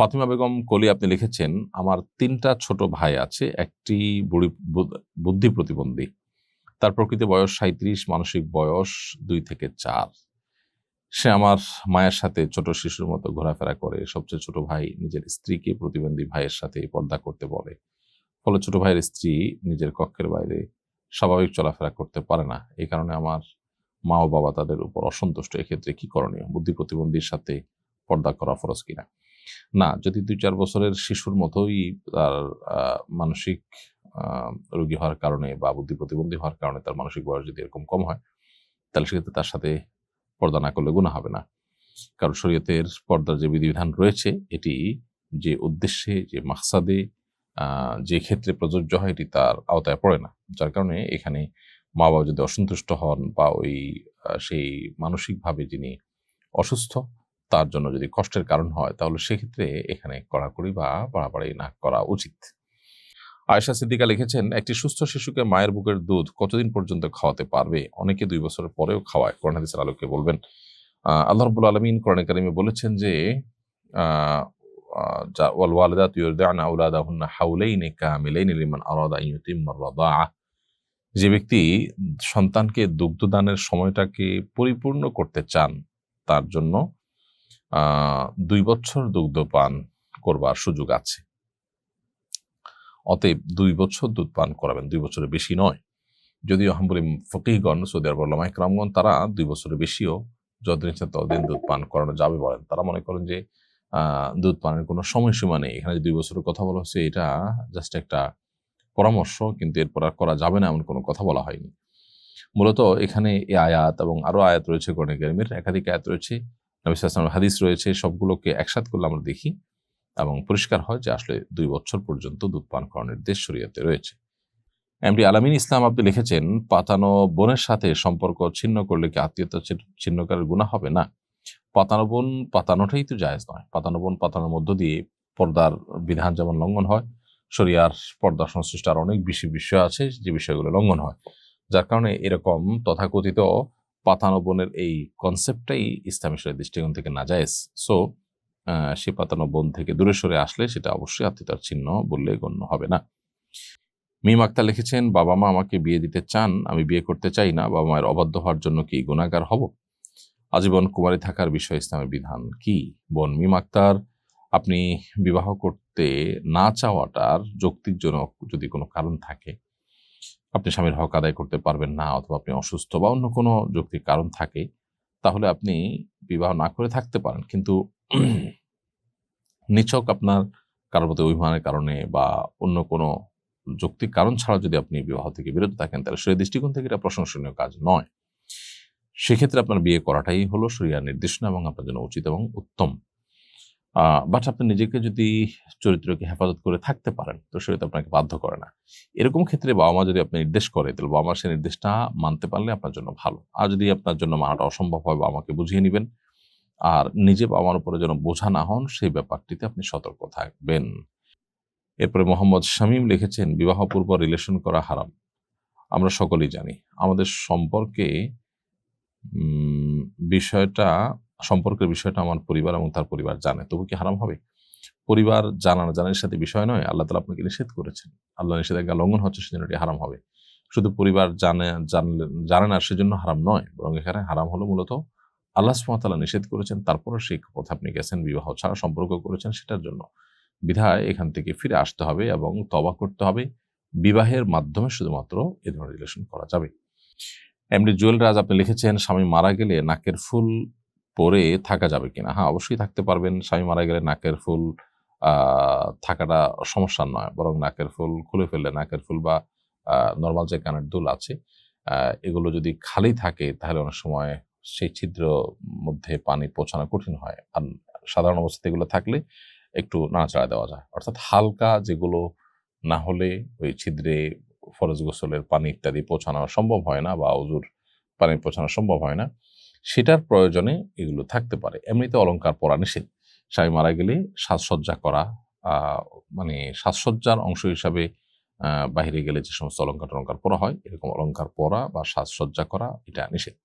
ফাতিমা বেগম কলি আপনি লিখেছেন, আমার তিনটা ছোট ভাই আছে, একটি বুড়ি বুদ্ধি প্রতিবন্ধী। তার প্রকৃতি বয়স সাঁত্রিশ মানসিক বয়স দুই থেকে চার। সে আমার মায়ের সাথে ছোট শিশুর মতো ঘোরাফেরা করে, সবচেয়ে ছোট ভাই নিজের স্ত্রীকে প্রতিবন্ধী ভাইয়ের সাথে পর্দা করতে বলে। ফলে ছোট ভাইয়ের স্ত্রী নিজের কক্ষের বাইরে স্বাভাবিক চলাফেরা করতে পারে না। এই কারণে আমার মা ও বাবা তাদের উপর অসন্তুষ্ট। এক্ষেত্রে কি করণীয়? বুদ্ধি প্রতিবন্ধীর সাথে পর্দা করা ফরজ কিনা? না, যদি দুই চার বছরের শিশুর মতোই তার মানসিক রোগী হওয়ার কারণে বা বুদ্ধি প্রতিবন্ধী হওয়ার কারণে তার মানসিক বয়স যদি এরকম কম হয়, তাহলে সেক্ষেত্রে তার সাথে পর্দা না করলে গুণা হবে না। কারণ শরীয়তের পর্দার যে বিধিবিধান রয়েছে, এটি যে উদ্দেশ্যে, যে মাকসাদে যে ক্ষেত্রে প্রযোজ্য হয়, এটি তার আওতায় পড়ে না। যার কারণে এখানে মা বাবা যদি অসন্তুষ্ট হন বা ওই সেই মানসিকভাবে যিনি অসুস্থ তার জন্য যদি কষ্টের কারণ হয়, তাহলে সেক্ষেত্রে এখানে কড়াকড়ি বা বাড়াবাড়ি না করা উচিত। আয়েশা সিদ্দিকা লিখেছেন, একটি সুস্থ শিশুকে মায়ের বুকের দুধ কতদিন পর্যন্ত খাওয়াতে পারবে? অনেকে দুই বছরের পরেও খাওয়ায়। কোরআন হাদিসের আলোকে বলবেন আল্লাহ রব্বুল আলমিন কোরআন কারিমে বলেছেন যে যা- ব্যক্তি সন্তানকে দুগ্ধদানের সময়টাকে পরিপূর্ণ করতে চান, তার জন্য দুই বছর দুগ্ধ পান করবার সুযোগ আছে। অতএব দুই বছর দুধ পান করাবেন, দুই বছরের বেশি নয়। যদিও হাম্বলি ফকিহগণ, সৌদি আরব আল্লামা ইকরামগণ তারা দুই বছরের বেশিও যতদিন ইচ্ছা ততদিন দুধ পান করানো যাবে বলেন। তারা মনে করেন যে দুধ পানের কোনো সময়সীমা নেই। এখানে দুই বছরের কথা বলা হচ্ছে এটা জাস্ট একটা পরামর্শ, কিন্তু এরপর আর করা যাবে না এমন কোনো কথা বলা হয়নি। মূলত এখানে এই আয়াত এবং আরও আয়াত রয়েছে কোরআন কারিমের। একাধিক আয়াত রয়েছে। নবী সাল্লাল্লাহু আলাইহি হাদিস রয়েছে, সবগুলোকে একসাথ করলে আমরা দেখি এবং পরিষ্কার হয় যে আসলে দুই বছর পর্যন্ত দুধ পান করানোর দেশ শরীয়তে রয়েছে। এমডি আলামিন ইসলাম আপনি লিখেছেন, পাতানো বোনের সাথে সম্পর্ক ছিন্ন করলে কি আত্মীয়তা ছিন্নকারের গুণা হবে? না। পাতানো বোন পাতানোটাই তো জায়েজ নয়। পাতানো বোন পাতানোর মধ্য দিয়ে পর্দার বিধান যেমন লঙ্ঘন হয়, শরিয়ার পর্দা সংশ্লিষ্ট আর অনেক বেশি বিষয় আছে যে বিষয়গুলো লঙ্ঘন হয়। যার কারণে এরকম তথাকথিত পাতানো বোনের এই কনসেপ্টটাই ইসলামী শরীর দৃষ্টিকোণ থেকে নাজায়েজ। সো সে পাতানো বোন থেকে দূরে সরে আসলে সেটা অবশ্যই আত্মীয়তার চিহ্ন বললে গণ্য হবে না। মিম আক্তার লিখেছেন, বাবা মা আমাকে বিয়ে দিতে চান, আমি বিয়ে করতে চাই না, বাবা মায়ের অবাধ্য হওয়ার জন্য কি গুণাগার হব? আজীবন কুমারী থাকার বিষয় ইসলামের বিধান কি? বোন মিম আক্তার, আপনি বিবাহ করতে না চাওয়াটার যৌক্তিকজনক যদি কোনো কারণ থাকে আপনি স্বামীর হক আদায় করতে পারবেন না অথবা আপনি অসুস্থ বা অন্য কোনো যৌক্তিক কারণ থাকে, তাহলে আপনি বিবাহ না করে থাকতে পারেন। কিন্তু নিছক আপনার কারোর প্রতি অভিমানের কারণে বা অন্য কোনো যৌক্তিক কারণ ছাড়া যদি আপনি বিবাহ থেকে বিরত থাকেন, তাহলে সেই দৃষ্টিকোণ থেকে এটা প্রশংসনীয় কাজ নয়। সেক্ষেত্রে আপনার বিয়ে করাটাই হলো শরিয়ার নির্দেশনা এবং আপনার জন্য উচিত এবং উত্তম। বাট আপনি নিজেকে যদি চরিত্রকে হেফাজত করে থাকতে পারেন, তো সেটা আপনাকে বাধ্য করে না। এরকম ক্ষেত্রে বাবা মা যদি আপনি নির্দেশ করে, তাহলে বাবা মা সেই নির্দেশটা মানতে পারলে আপনার জন্য ভালো। আর যদি আপনার জন্য মানাটা অসম্ভব হয় বাবা মাকে বুঝিয়ে নেবেন। আর নিজে বাবা মার উপরে যেন বোঝা না হন, সেই ব্যাপারটিতে আপনি সতর্ক থাকবেন। এরপরে মোহাম্মদ শামীম লিখেছেন বিবাহপূর্ব রিলেশন করা হারাম। আমরা সকলেই জানি। আমাদের সম্পর্কে বিষয়টা সম্পর্কের বিষয়টা আমার পরিবার এবং তার পরিবার জানে। তবু কি হারাম হবে? পরিবার জানা না, জানার সাথে বিষয় নয়। আল্লাহ তালা আপনাকে নিষেধ করেছেন। আল্লাহ নিষেধাজ্ঞা লঙ্ঘন হচ্ছে সেজন্য এটি হারাম হবে। শুধু পরিবার জানে, জানলে, জানে না সেজন্য হারাম নয়, বরং এখানে হারাম হলো মূলত আল্লাহ সুমতাল্লাহ নিষেধ করেছেন তারপরে সেই পথে আপনি গেছেন, বিবাহ ছাড়া সম্পর্ক করেছেন সেটার জন্য। বিধায় এখান থেকে ফিরে আসতে হবে এবং তবা করতে হবে। বিবাহের মাধ্যমে শুধুমাত্র এ ধরনের রিলেশন করা যাবে। এমনি জুয়েল রাজ আপনি লিখেছেন, স্বামী মারা গেলে নাকের ফুল পরে থাকা যাবে কিনা? হ্যাঁ অবশ্যই থাকতে পারবেন। স্বামী মারা গেলে নাকের ফুল থাকাটা সমস্যা নয়। বরং নাকের ফুল খুলে ফেললে নাকের ফুল বা নর্মাল যে কানের দুল আছে এগুলো যদি খালি থাকে, তাহলে অনেক সময় সেই ছিদ্র মধ্যে পানি পৌঁছানো কঠিন হয়। আর সাধারণ অবস্থাতে এগুলো থাকলে একটু নাড়াচাড়া দেওয়া যায়। অর্থাৎ হালকা যেগুলো না হলে ওই ছিদ্রে ফরজ গোসলের পানি ইত্যাদি পৌঁছানো সম্ভব হয় না বা অজুর পানি পৌঁছানো সম্ভব হয় না। সেটার প্রয়োজনে এগুলো থাকতে পারে। এমনিতে অলঙ্কার পরা নিষেধ। স্বামী মারা গেলে সাজসজ্জা করা মানে সাজসজ্জার অংশ হিসাবে বাহিরে গেলে যে সমস্ত অলঙ্কার টলঙ্কার পরা হয়, এরকম অলঙ্কার পরা বা সাজসজ্জা করা, এটা নিষেধ।